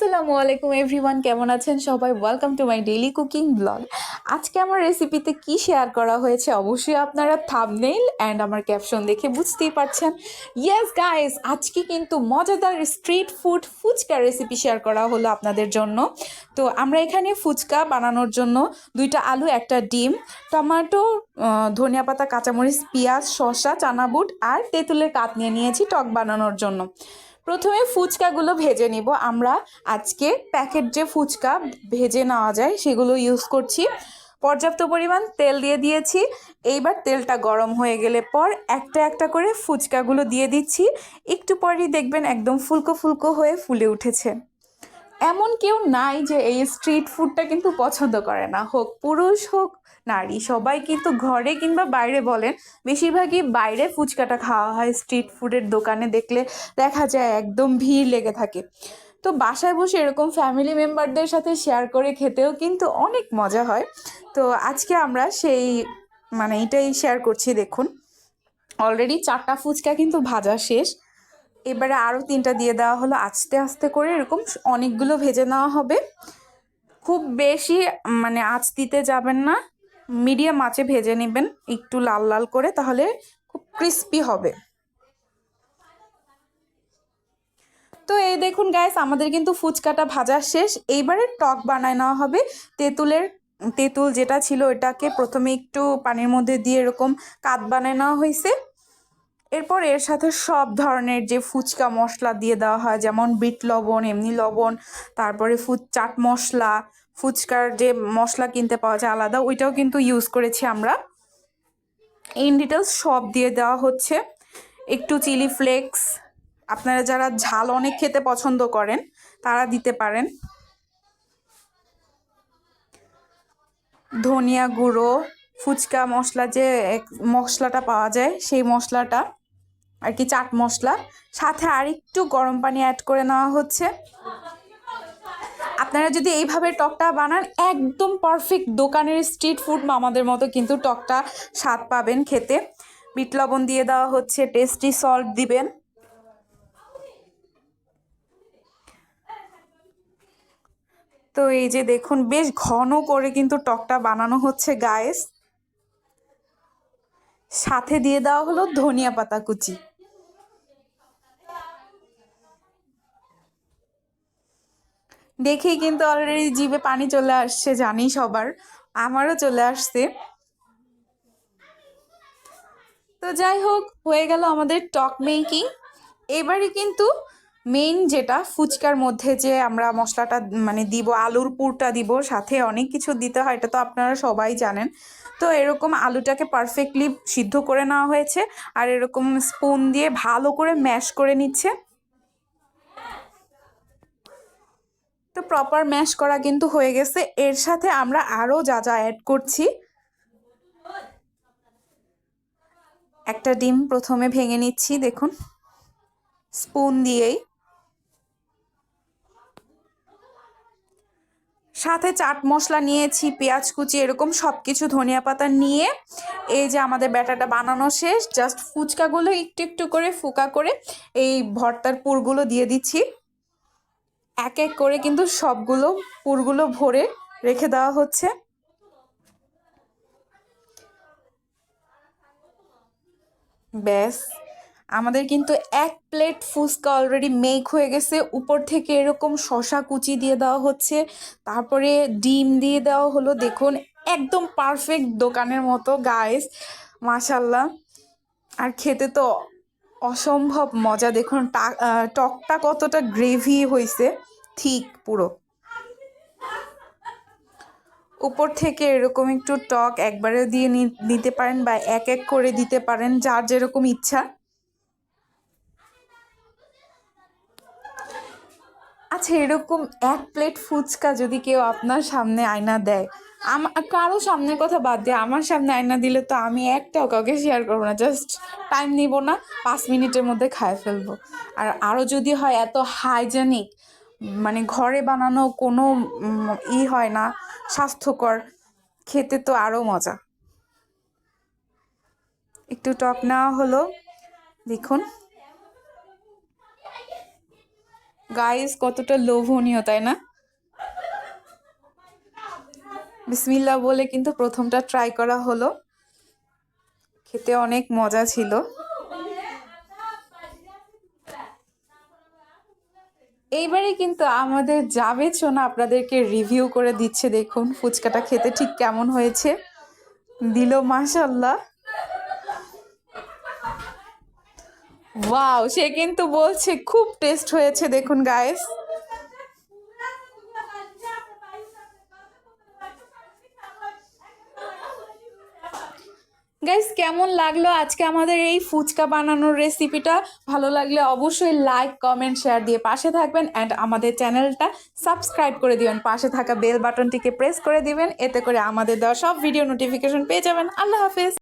আসসালামু আলাইকুম এভরিওয়ান, কেমন আছেন সবাই? Welcome to my daily cooking blog আজকে আমার রেসিপিতে কি শেয়ার করা হয়েছে অবশ্যই আপনারা থামনেইল অ্যান্ড আমার ক্যাপশন দেখে বুঝতেই পারছেন। ইয়েস গাইস আজকে কিন্তু মজাদার street food phuchka recipe share করা হলো আপনাদের জন্য। তো আমরা এখানে ফুচকা বানানোর জন্য দুইটা আলু, একটা ডিম, টমেটো ধনিয়া পাতা, কাঁচামরিচ, পেঁয়াজ, শসা চানা বুট আর তেঁতুলের কাত নিয়ে নিয়েছি টক বানানোর জন্য। প্রথমে ফুচকাগুলো ভেজে নিব। আমরা আজকে প্যাকেট যে ফুচকা ভেজে নেওয়া যায় সেগুলো ইউজ করছি। পর্যাপ্ত পরিমাণ তেল দিয়ে দিয়েছি। এইবার তেলটা গরম হয়ে গেলে পর একটা একটা করে ফুচকাগুলো দিয়ে দিচ্ছি। একটু পরই দেখবেন একদম ফুলকো ফুলকো হয়ে ফুলে উঠেছে। এমন কেউ নাই যে এই স্ট্রিট ফুডটা কিন্তু পছন্দ করে না। হোক পুরুষ হোক নারী, সবাই কিন্তু ঘরে কিংবা বাইরে বলেন, বেশিরভাগই বাইরে ফুচকাটা খাওয়া হয় স্ট্রিট ফুডের দোকানে দেখলে দেখা যায় একদম ভিড় লেগে থাকে। তো বাসায় বসে এরকম ফ্যামিলি মেম্বারদের সাথে শেয়ার করে খেতেও কিন্তু অনেক মজা হয়। তো আজকে আমরা সেই মানে এটাই শেয়ার করছি, দেখুন। অলরেডি চারটা ফুচকা কিন্তু ভাজা শেষ। এবারে আরও তিনটা দিয়ে দেওয়া হলো। আস্তে আস্তে করে এরকম অনেকগুলো ভেজে নেওয়া হবে। খুব বেশি মানে আঁচ দিতে যাবেন না। মিডিয়াম আঁচে ভেজে নেবেন একটু লাল লাল করে, তাহলে খুব ক্রিস্পি হবে। তো এই দেখুন গ্যাস আমাদের কিন্তু ফুচকাটা ভাজা শেষ। এইবারে টক বানায় নেওয়া হবে। তেঁতুলের, তেঁতুল যেটা ছিল এটাকে প্রথমে একটু পানির মধ্যে দিয়ে এরকম কাত বানায় নেওয়া হয়েছে। এরপর এর সাথে সব ধরনের যে ফুচকা মশলা দিয়ে দেওয়া হয়, যেমন বিট লবণ, এমনি লবণ, তারপরে ফুচ, চাট মশলা, ফুচকার যে মশলা কিনতে পাওয়া যায় আলাদা, ওইটাও কিন্তু ইউজ করেছি আমরা। ইন ডিটেলস সব দিয়ে দেওয়া হচ্ছে। একটু চিলি ফ্লেক্স, আপনারা যারা ঝাল অনেক খেতে পছন্দ করেন, তারা দিতে পারেন। ধনিয়া গুঁড়ো, ফুচকা মশলা যে মশলাটা পাওয়া যায়, সেই মশলাটা। আর কি চাট মশলা। সাথে আর একটু গরম পানি অ্যাড করে নেওয়া হচ্ছে। আপনারা যদি এইভাবে টকটা বানান, একদম পারফেক্ট দোকানের স্ট্রিট ফুড মামাদের মতো কিন্তু টকটা স্বাদ পাবেন খেতে। বিট লবণ দিয়ে দেওয়া হচ্ছে টেস্টি সল্ট দিবেন। তো এই যে দেখুন, বেশ ঘন করে কিন্তু টকটা বানানো হচ্ছে গায়েস সাথে দিয়ে দেওয়া হলো ধনিয়া পাতা কুচি। দেখেই কিন্তু অলরেডি জিভে পানি চলে আসছে জানি সবার, আমারও চলে আসছে। তো যাই হোক, হয়ে গেল আমাদের টক মেকিং। এবারে কিন্তু মেইন যেটা, ফুচকার মধ্যে যে আমরা মশলাটা মানে দিব, আলুর পুরটা দিব, সাথে অনেক কিছু দিতে হয়, এটা তো আপনারা সবাই জানেন। তো এরকম আলুটাকে পারফেক্টলি সিদ্ধ করে নেওয়া হয়েছে, আর এরকম স্পুন দিয়ে ভালো করে ম্যাশ করে নিচ্ছে। তো প্রপার ম্যাশ করা কিন্তু হয়ে গেছে। এর সাথে আমরা আরও যা যা অ্যাড করছি। একটা ডিম প্রথমে ভেঙে নিচ্ছি, দেখুন। স্পুন দিয়েই। সাথে চাট মশলা নিয়েছি, পেঁয়াজ কুচি, এরকম সব কিছু ধনিয়া পাতা নিয়ে। এই যে আমাদের ব্যাটাটা বানানো শেষ জাস্ট ফুচকাগুলো একটু একটু করে, ফুকা করে এই ভর্তার পুরগুলো দিয়ে দিচ্ছি। এক এক করে কিন্তু সবগুলো পুরগুলো ভরে রেখে দেওয়া হচ্ছে। ব্যাস, আমাদের কিন্তু এক প্লেট ফুচকা অলরেডি মেক হয়ে গেছে। উপর থেকে এরকম শশা কুচি দিয়ে দেওয়া হচ্ছে। তারপরে ডিম দিয়ে দেওয়া হলো। দেখুন, একদম পারফেক্ট দোকানের মতো গাইস মাশাল্লাহ আর খেতে তো অসম্ভব মজা। দেখুন টকটা কতটা গ্রেভি হয়েছে ঠিক, পুরো। উপর থেকে এরকম একটু টক একবারে দিয়ে নিতে পারেন বা এক এক করে দিতে পারেন, যার যেরকম ইচ্ছা। আচ্ছা এরকম এক প্লেট ফুচকা যদি কেউ আপনার সামনে আয়না দেয় আমার কারও সামনের কথা বাদ দিয়ে আমার সামনে আয়না দিলে তো আমি একটাও কাউকে শেয়ার করব না জাস্ট টাইম নিব না, পাঁচ মিনিটের মধ্যে খায় ফেলব। আর আরও যদি হয় এত হাইজেনিক মানে ঘরে বানানো কোনো ই হয় না, স্বাস্থ্যকর, খেতে তো আরও মজা। একটু টক নেওয়া হলো, দেখুন। গাইস কতটা লোভনীয়, তাই না? বিসমিল্লা বলে কিন্তু প্রথমটা ট্রাই করা হলো। খেতে অনেক মজা ছিল। এইবারে কিন্তু আমাদের যাবে না আপনাদেরকে রিভিউ করে দিচ্ছে, দেখুন ফুচকাটা খেতে ঠিক কেমন হয়েছে। দিল মাশাল্লাহ ওয়াও সে কিন্তু বলছে খুব টেস্ট হয়েছে, দেখুন গায়েস গাইস কেমন লাগল আজকে আমাদের এই ফুচকা বানানোর রেসিপিটা ভালো লাগলে অবশ্যই লাইক কমেন্ট শেয়ার দিয়ে পাশে থাকবেন অ্যান্ড আমাদের চ্যানেলটা সাবস্ক্রাইব করে দিবেন। পাশে থাকা বেল বাটনটিকে প্রেস করে দিবেন, এতে করে আমাদের দেওয়া সব ভিডিও নোটিফিকেশন পেয়ে যাবেন। আল্লাহ হাফেজ।